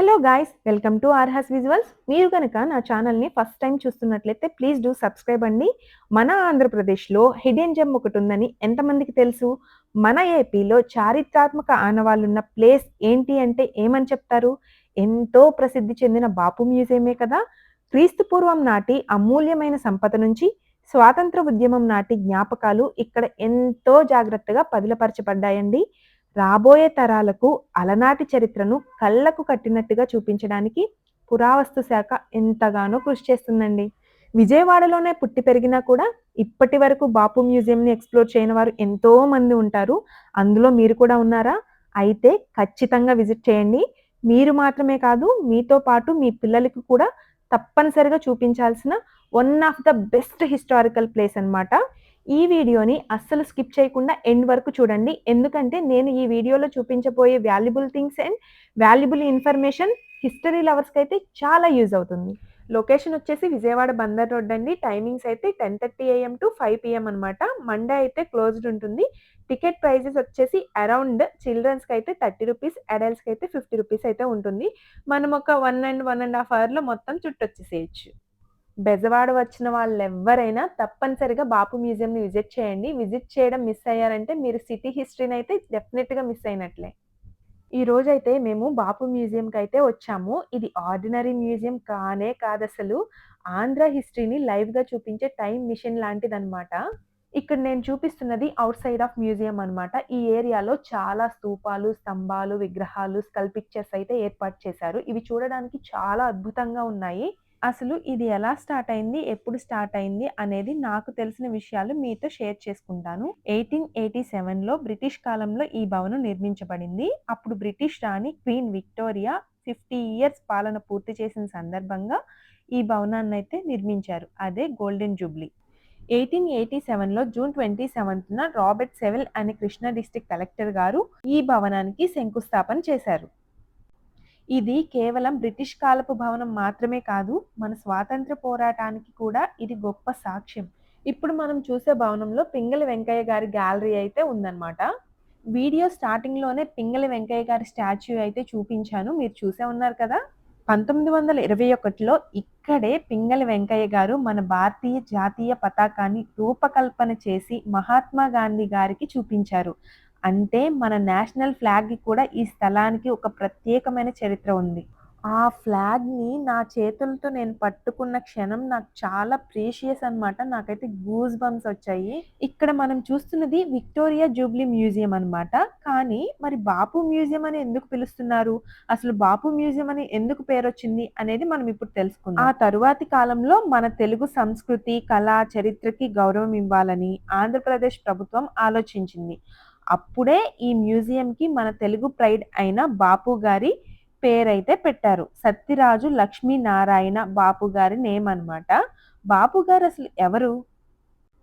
Hello guys welcome to ఆర్హాస్ visuals మీరు కనుక నా ఛానల్ని ఫస్ట్ టైం చూస్తున్నట్లయితే ప్లీజ్ డూ సబ్స్క్రైబ్ అండి. మన ఆంధ్రప్రదేశ్లో హిడెన్ జమ్ ఒకటి ఉందని ఎంతమందికి తెలుసు? మన ఏపీలో చారిత్రాత్మక ఆనవాళ్ళున్న ప్లేస్ ఏంటి అంటే ఏమని చెప్తారు? ఎంతో ప్రసిద్ధి చెందిన బాపు మ్యూజియమే కదా. క్రీస్తు పూర్వం నాటి అమూల్యమైన సంపద నుంచి స్వాతంత్ర ఉద్యమం నాటి జ్ఞాపకాలు ఇక్కడ ఎంతో జాగ్రత్తగా పదిలపరచబడ్డాయండి. రాబోయే తరాలకు అలనాటి చరిత్రను కళ్ళకు కట్టినట్టుగా చూపించడానికి పురావస్తు శాఖ ఎంతగానో కృషి చేస్తుందండి. విజయవాడలోనే పుట్టి పెరిగినా కూడా ఇప్పటి వరకు బాపు మ్యూజియంని ఎక్స్ప్లోర్ చేయని వారు ఎంతో మంది ఉంటారు. అందులో మీరు కూడా ఉన్నారా? అయితే ఖచ్చితంగా విజిట్ చేయండి. మీరు మాత్రమే కాదు మీతో పాటు మీ పిల్లలకి కూడా తప్పనిసరిగా చూపించాల్సిన one of the best historical place అన్నమాట. ఈ వీడియోని అస్సలు స్కిప్ చేయకుండా ఎండ్ వరకు చూడండి. ఎందుకంటే నేను ఈ వీడియోలో చూపించబోయే valuable things and valuable information history లవర్స్కి అయితే చాలా యూజ్ అవుతుంది. లొకేషన్ వచ్చేసి విజయవాడ బందర్ రోడ్ అండి. టైమింగ్స్ అయితే ten thirty AM to five PM అనమాట మండే అయితే క్లోజ్డ్ ఉంటుంది. టికెట్ ప్రైజెస్ వచ్చేసి అరౌండ్ చిల్డ్రన్స్కి అయితే థర్టీ రూపీస్ అడల్ట్స్కి అయితే ఫిఫ్టీ రూపీస్ అయితే ఉంటుంది. మనం ఒక one and one and half అవర్లో మొత్తం చుట్టొచ్చేసేయచ్చు. బెజవాడ వచ్చిన వాళ్ళు ఎవరైనా తప్పనిసరిగా బాపు మ్యూజియంని విజిట్ చేయండి. విజిట్ చేయడం మిస్ అయ్యారంటే మీరు సిటీ హిస్టరీని అయితే డెఫినెట్గా మిస్ అయినట్లే. ఈ రోజైతే మేము బాపు మ్యూజియంకి అయితే వచ్చాము. ఇది ఆర్డినరీ మ్యూజియం కానే కాదు అసలు. ఆంధ్ర హిస్టరీని లైవ్గా చూపించే టైం మిషన్ లాంటిదన్నమాట. ఇక్కడ నేను చూపిస్తున్నది అవుట్ సైడ్ ఆఫ్ మ్యూజియం అనమాట ఈ ఏరియాలో చాలా స్తూపాలు స్తంభాలు విగ్రహాలు స్కల్ పిక్చర్స్ అయితే ఏర్పాటు చేశారు. ఇవి చూడడానికి చాలా అద్భుతంగా ఉన్నాయి. అసలు ఇది ఎలా స్టార్ట్ అయింది? ఎప్పుడు స్టార్ట్ అయింది? అనేది నాకు తెలిసిన విషయాలు మీతో షేర్ చేసుకుంటాను. ఎయిటీన్ ఎయిటీ సెవెన్లో బ్రిటిష్ కాలంలో ఈ భవనం నిర్మించబడింది. అప్పుడు బ్రిటిష్ రాణి క్వీన్ విక్టోరియా ఫిఫ్టీ ఇయర్స్ పాలన పూర్తి చేసిన సందర్భంగా ఈ భవనాన్ని అయితే నిర్మించారు. అదే గోల్డెన్ జూబ్లీ. ఎయిటీన్ ఎయిటీ సెవెన్లో జూన్ ట్వంటీ సెవెంత్న రాబర్ట్ సెవెల్ అనే కృష్ణా డిస్టిక్ కలెక్టర్ గారు ఈ భవనానికి శంకుస్థాపన చేశారు. ఇది కేవలం బ్రిటిష్ కాలపు భవనం మాత్రమే కాదు మన స్వాతంత్ర పోరాటానికి కూడా ఇది గొప్ప సాక్ష్యం. ఇప్పుడు మనం చూసే భవనంలో పింగళి వెంకయ్య గారి గ్యాలరీ అయితే ఉందన్నమాట. వీడియో స్టార్టింగ్లోనే పింగళి వెంకయ్య గారి స్టాచ్యూ అయితే చూపించాను. మీరు చూసే ఉన్నారు కదా? పంతొమ్మిది వందల ఇరవై ఒకటిలో ఇక్కడే పింగళి వెంకయ్య గారు మన భారతీయ జాతీయ పతాకాన్ని రూపకల్పన చేసి మహాత్మా గాంధీ గారికి చూపించారు. అంటే మన నేషనల్ ఫ్లాగ్ కూడా ఈ స్థలానికి ఒక ప్రత్యేకమైన చరిత్ర ఉంది. ఆ ఫ్లాగ్ని నా చేతులతో నేను పట్టుకున్న క్షణం నాకు చాలా ప్రీషియస్ అన్నమాట. నాకైతే గూస్ బంప్స్ వచ్చాయి. ఇక్కడ మనం చూస్తున్నది విక్టోరియా జూబ్లీ మ్యూజియం అన్నమాట. కానీ మరి బాపు మ్యూజియం అని ఎందుకు పిలుస్తున్నారు? అసలు బాపు మ్యూజియం అని ఎందుకు పేరు వచ్చింది అనేది మనం ఇప్పుడు తెలుసుకుందాం. ఆ తరువాతి కాలంలో మన తెలుగు సంస్కృతి కళ చరిత్రకి గౌరవం ఇవ్వాలని ఆంధ్రప్రదేశ్ ప్రభుత్వం ఆలోచించింది. అప్పుడే ఈ మ్యూజియంకి మన తెలుగు ప్రైడ్ అయిన బాపు గారి పేరైతే పెట్టారు. సత్యరాజు లక్ష్మీనారాయణ బాపు గారి నేమ్ అనమాట బాపు గారు అసలు ఎవరు?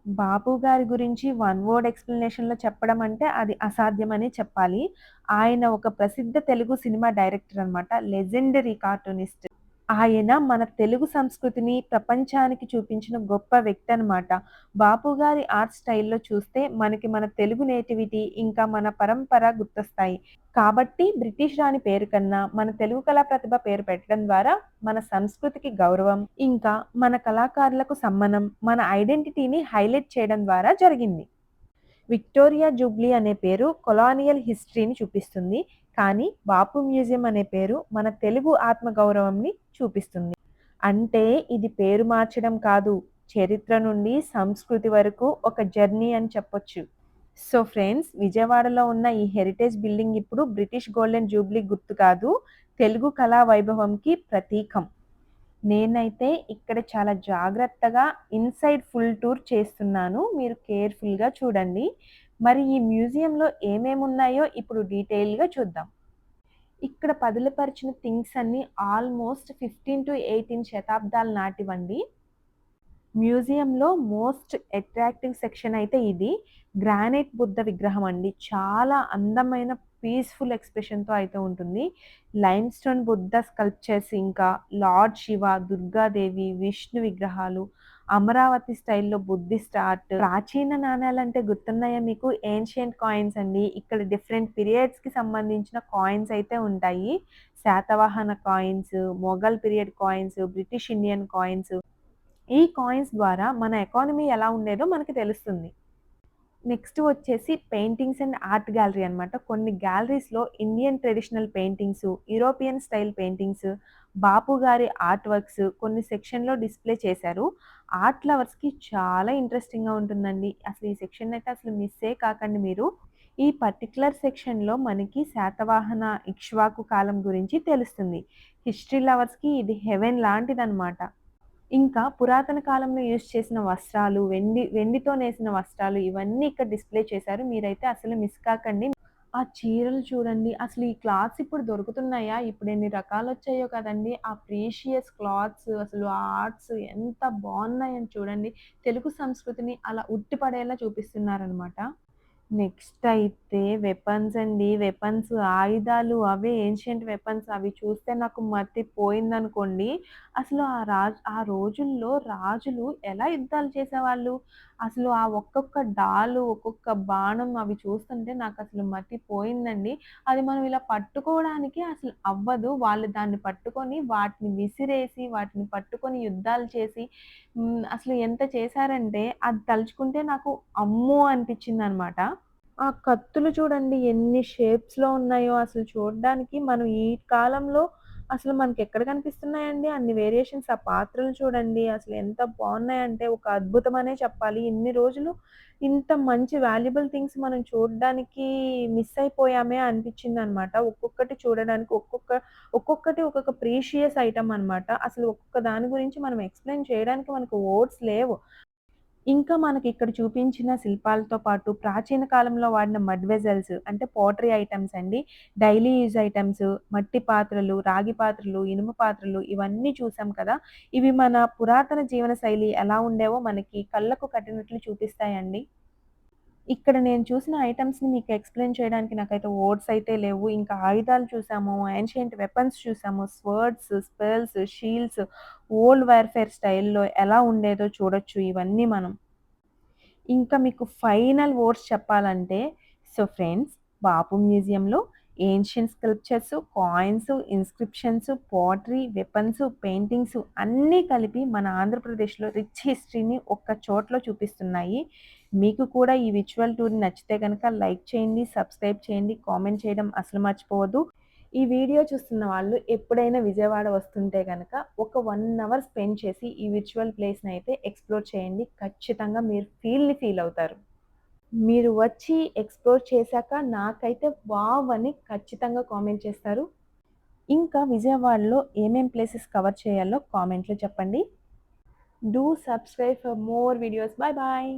బాపు గారి గురించి వన్ వర్డ్ ఎక్స్ప్లెనేషన్లో చెప్పడం అంటే అది అసాధ్యమని చెప్పాలి. ఆయన ఒక ప్రసిద్ధ తెలుగు సినిమా డైరెక్టర్ అనమాట లెజెండరీ కార్టూనిస్ట్. ఆయన మన తెలుగు సంస్కృతిని ప్రపంచానికి చూపించిన గొప్ప వ్యక్తి అనమాట బాపు గారి ఆర్ట్ స్టైల్లో చూస్తే మనకి మన తెలుగు నేటివిటీ ఇంకా మన పరంపర గుర్తొస్తాయి. కాబట్టి బ్రిటిష్ రాణి పేరు కన్నా మన తెలుగు కళా ప్రతిభ పేరు పెట్టడం ద్వారా మన సంస్కృతికి గౌరవం ఇంకా మన కళాకారులకు సమ్మనం మన ఐడెంటిటీని హైలైట్ చేయడం ద్వారా జరిగింది. విక్టోరియా జూబ్లీ అనే పేరు కొలానియల్ హిస్టరీని చూపిస్తుంది. కానీ బాపు మ్యూజియం అనే పేరు మన తెలుగు ఆత్మగౌరవంని చూపిస్తుంది. అంటే ఇది పేరు మార్చడం కాదు చరిత్ర నుండి సంస్కృతి వరకు ఒక జర్నీ అని చెప్పొచ్చు. సో ఫ్రెండ్స్ విజయవాడలో ఉన్న ఈ హెరిటేజ్ బిల్డింగ్ ఇప్పుడు బ్రిటిష్ గోల్డెన్ జూబ్లీ గుర్తు కాదు తెలుగు కళా వైభవంకి ప్రతీకం. నేనైతే ఇక్కడ చాలా జాగ్రత్తగా ఇన్సైడ్ ఫుల్ టూర్ చేస్తున్నాను. మీరు కేర్ఫుల్గా చూడండి. మరి ఈ మ్యూజియంలో ఏమేమి ఉన్నాయో ఇప్పుడు డీటెయిల్గా చూద్దాం. ఇక్కడ పదిలపరిచిన థింగ్స్ అన్నీ ఆల్మోస్ట్ ఫిఫ్టీన్ టు ఎయిటీన్ శతాబ్దాల నాటివండి. మ్యూజియంలో మోస్ట్ అట్రాక్టివ్ సెక్షన్ అయితే ఇది. గ్రానైట్ బుద్ధ విగ్రహం అండి. చాలా అందమైన పీస్ఫుల్ ఎక్స్ప్రెషన్తో అయితే ఉంటుంది. లైమ్ స్టోన్ బుద్ధ స్కల్ప్చర్స్ ఇంకా లార్డ్ శివ దుర్గాదేవి విష్ణు విగ్రహాలు అమరావతి స్టైల్లో బుద్ధిస్ట్ ఆర్ట్ ప్రాచీన నాణ్యాలంటే గుర్తున్నాయా మీకు? ఏన్షియంట్ కాయిన్స్ అండి. ఇక్కడ డిఫరెంట్ పీరియడ్స్కి సంబంధించిన కాయిన్స్ అయితే ఉంటాయి. Satavahana coins Mughal period coins British Indian coins. ఈ కాయిన్స్ ద్వారా మన ఎకానమీ ఎలా ఉండేదో మనకి తెలుస్తుంది. నెక్స్ట్ వచ్చేసి పెయింటింగ్స్ అండ్ ఆర్ట్ గ్యాలరీ అనమాట కొన్ని గ్యాలరీస్లో Indian traditional paintings European style paintings Bapu గారి ఆర్ట్ వర్క్స్ కొన్ని సెక్షన్లో డిస్ప్లే చేశారు. ఆర్ట్ లవర్స్కి చాలా ఇంట్రెస్టింగ్గా ఉంటుందండి. అసలు ఈ సెక్షన్ అయితే అసలు మిస్సే కాకండి మీరు. ఈ పర్టికులర్ సెక్షన్లో మనకి శాతవాహన ఇక్ష్వాకు కాలం గురించి తెలుస్తుంది. హిస్టరీ లవర్స్కి ఇది హెవెన్ లాంటిదన్నమాట. ఇంకా పురాతన కాలంలో యూజ్ చేసిన వస్త్రాలు వెండి వెండితో నేసిన వస్త్రాలు ఇవన్నీ ఇక్కడ డిస్ప్లే చేశారు. మీరైతే అసలు మిస్ కాకండి. ఆ చీరలు చూడండి. అసలు ఈ క్లాత్స్ ఇప్పుడు దొరుకుతున్నాయా? ఇప్పుడు ఎన్ని రకాలు వచ్చాయో కదండి. ఆ ప్రీషియస్ క్లాత్స్ అసలు ఆ ఆర్ట్స్ ఎంత బాగున్నాయని చూడండి. తెలుగు సంస్కృతిని అలా ఉట్టిపడేలా చూపిస్తున్నారనమాట నెక్స్ట్ అయితే వెపన్స్ అండి. వెపన్స్ ఆయుధాలు అవే ఏన్షియంట్ వెపన్స్ అవి చూస్తే నాకు మతి పోయిందనుకోండి అసలు ఆ రాజు ఆ రోజుల్లో రాజులు ఎలా యుద్ధాలు చేసేవాళ్ళు? అసలు ఆ ఒక్కొక్క డాలు ఒక్కొక్క బాణం అవి చూస్తుంటే నాకు అసలు మతి పోయిందండి అది మనం ఇలా పట్టుకోవడానికి అసలు అవ్వదు. వాళ్ళు దాన్ని పట్టుకొని వాటిని విసిరేసి వాటిని పట్టుకొని యుద్ధాలు చేసి అసలు ఎంత చేశారంటే అది తలుచుకుంటే నాకు అమ్మో అనిపించింది అనమాట ఆ కత్తులు చూడండి ఎన్ని షేప్స్‌లో ఉన్నాయో అసలు చూడడానికి మనం ఈ కాలంలో అసలు మనకి ఎక్కడ కనిపిస్తున్నాయండి అన్ని వేరియేషన్స్. ఆ పాత్రలు చూడండి అసలు ఎంత బాగున్నాయంటే ఒక అద్భుతం అనే చెప్పాలి. ఇన్ని రోజులు ఇంత మంచి వాల్యుబుల్ థింగ్స్ మనం చూడడానికి మిస్ అయిపోయామే అనిపించిందనమాట. ఒక్కొక్కటి చూడడానికి ఒక్కొక్క ఒక్కొక్కటి ఒక్కొక్క ప్రీషియస్ ఐటమ్ అనమాట. అసలు ఒక్కొక్క దాని గురించి మనం ఎక్స్‌ప్లెయిన్ చేయడానికి మనకు వర్డ్స్ లేవు. ఇంకా మనకి ఇక్కడ చూపించిన శిల్పాలతో పాటు ప్రాచీన కాలంలో వాడిన మడ్ వెజల్స్ అంటే పోటరీ ఐటమ్స్ అండి. డైలీ యూజ్ ఐటమ్స్ మట్టి పాత్రలు రాగి పాత్రలు ఇనుము పాత్రలు ఇవన్నీ చూసాం కదా. ఇవి మన పురాతన జీవన శైలి ఎలా ఉండేవో మనకి కళ్ళకు కట్టినట్లు చూపిస్తాయండి. ఇక్కడ నేను చూసిన ఐటమ్స్ని మీకు ఎక్స్ప్లెయిన్ చేయడానికి నాకైతే వర్డ్స్ అయితే లేవు. ఇంకా ఆయుధాలు చూసాము ఏన్షియంట్ వెపన్స్ చూసాము swords spells shields old warfare స్టైల్లో ఎలా ఉండేదో చూడొచ్చు ఇవన్నీ మనం. ఇంకా మీకు ఫైనల్ వర్డ్స్ చెప్పాలంటే సో ఫ్రెండ్స్ బాపు మ్యూజియంలో ancient sculptures coins inscriptions pottery weapons paintings అన్నీ కలిపి మన ఆంధ్రప్రదేశ్లో రిచ్ హిస్టరీని ఒక్క చోట్లో చూపిస్తున్నాయి. మీకు కూడా ఈ విచువల్ టూర్ నచ్చితే కనుక లైక్ చేయండి సబ్స్క్రైబ్ చేయండి కామెంట్ చేయడం అసలు మర్చిపోవద్దు. ఈ వీడియో చూస్తున్న వాళ్ళు ఎప్పుడైనా విజయవాడ వస్తుంటే కనుక ఒక వన్ అవర్ స్పెండ్ చేసి ఈ విర్చువల్ ప్లేస్ని అయితే ఎక్స్ప్లోర్ చేయండి. ఖచ్చితంగా మీరు ఫీల్ని ఫీల్ అవుతారు. మీరు వచ్చి ఎక్స్ప్లోర్ చేశాక నాకైతే వావ్ అని ఖచ్చితంగా కామెంట్ చేస్తారు. ఇంకా విజయవాడలో ఏమేం ప్లేసెస్ కవర్ చేయాలో కామెంట్లో చెప్పండి. Do subscribe for more videos bye bye